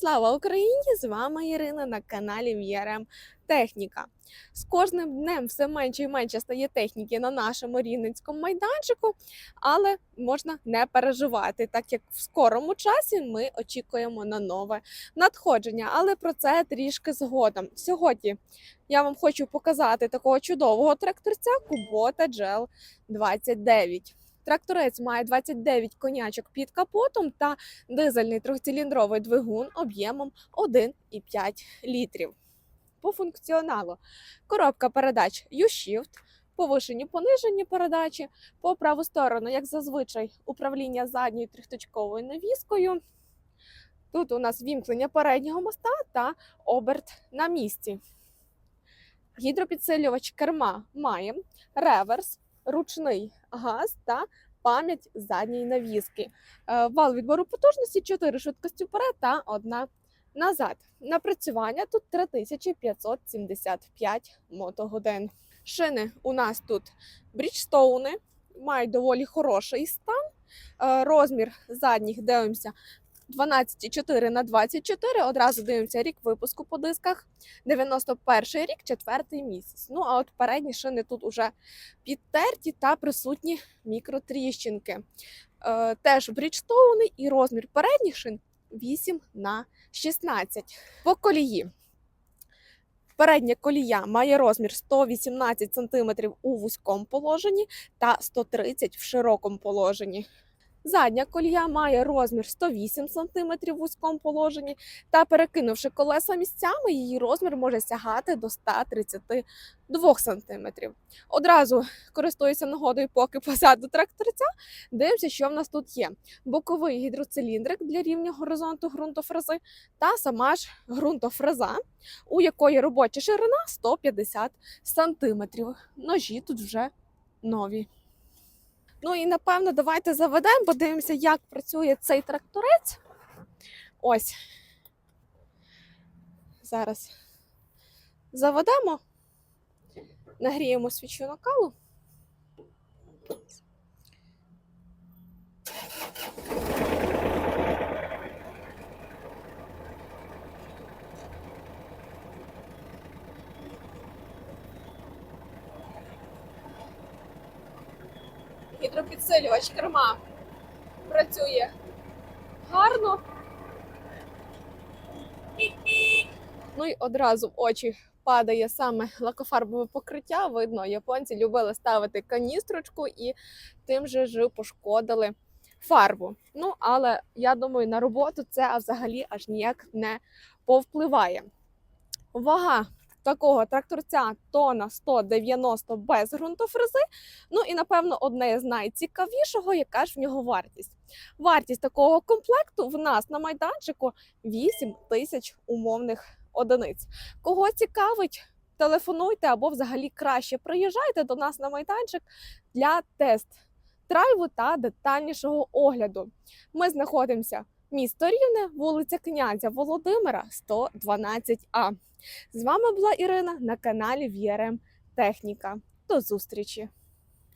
Слава Україні! З вами Ірина на каналі VRM Техніка. З кожним днем все менше і менше стає техніки на нашому рівненському майданчику, але можна не переживати, так як в скорому часі ми очікуємо на нове надходження. Але про це трішки згодом. Сьогодні я вам хочу показати такого чудового тракторця Kubota GL 29. Тракторець має 29 конячок під капотом та дизельний трьохциліндровий двигун об'ємом 1,5 літрів. По функціоналу коробка передач U-Shift, повишені понижені передачі, по праву сторону, як зазвичай, управління задньою трьохточковою навіскою. Тут у нас вімкнення переднього моста та оберт на місці. Гідропідсилювач керма має реверс, ручний газ та пам'ять задньої навіски. Е, Вал відбору потужності 4 швидкості вперед та одна назад. Напрацювання тут 3575 мотогодин. Шини у нас тут бріджстоуни, мають доволі хороший стан. Е, Розмір задніх дивимося 12,4 на 24. Одразу дивимося рік випуску по дисках. 91 рік, четвертий місяць. Ну а от передні шини тут уже підтерті та присутні мікротріщинки. Е, теж бріджстоуни і розмір передніх шин 8 на 16. По колії. Передня колія має розмір 118 см у вузькому положенні та 130 в широкому положенні. Задня колія має розмір 108 см в вузькому положенні, та перекинувши колеса місцями, її розмір може сягати до 132 см. Одразу користуюся нагодою, поки позаду тракторця. Дивимося, що в нас тут є. Боковий гідроциліндрик для рівня горизонту ґрунтофрези та сама ж ґрунтофреза, у якої робоча ширина 150 см. Ножі тут вже нові. Ну і напевно, давайте заведемо, подивимося, як працює цей тракторець. Ось. Зараз заведемо, нагріємо свічу накалу. Гідропідсилювач керма працює гарно. Ну і одразу в очі падає саме лакофарбове покриття. Видно, японці любили ставити каністрочку і тим же ж пошкодили фарбу. Ну, але я думаю, на роботу це взагалі аж ніяк не повпливає. Вага такого тракторця тона 190 без ґрунтофрези. Ну і напевно одне з найцікавішого, яка ж в нього вартість. Вартість такого комплекту в нас на майданчику 8 тисяч умовних одиниць. Кого цікавить, телефонуйте або взагалі краще приїжджайте до нас на майданчик для тест драйву та детальнішого огляду. Ми знаходимося місто Рівне, вулиця князя Володимира, 112А. З вами була Ірина на каналі VRM Техніка. До зустрічі!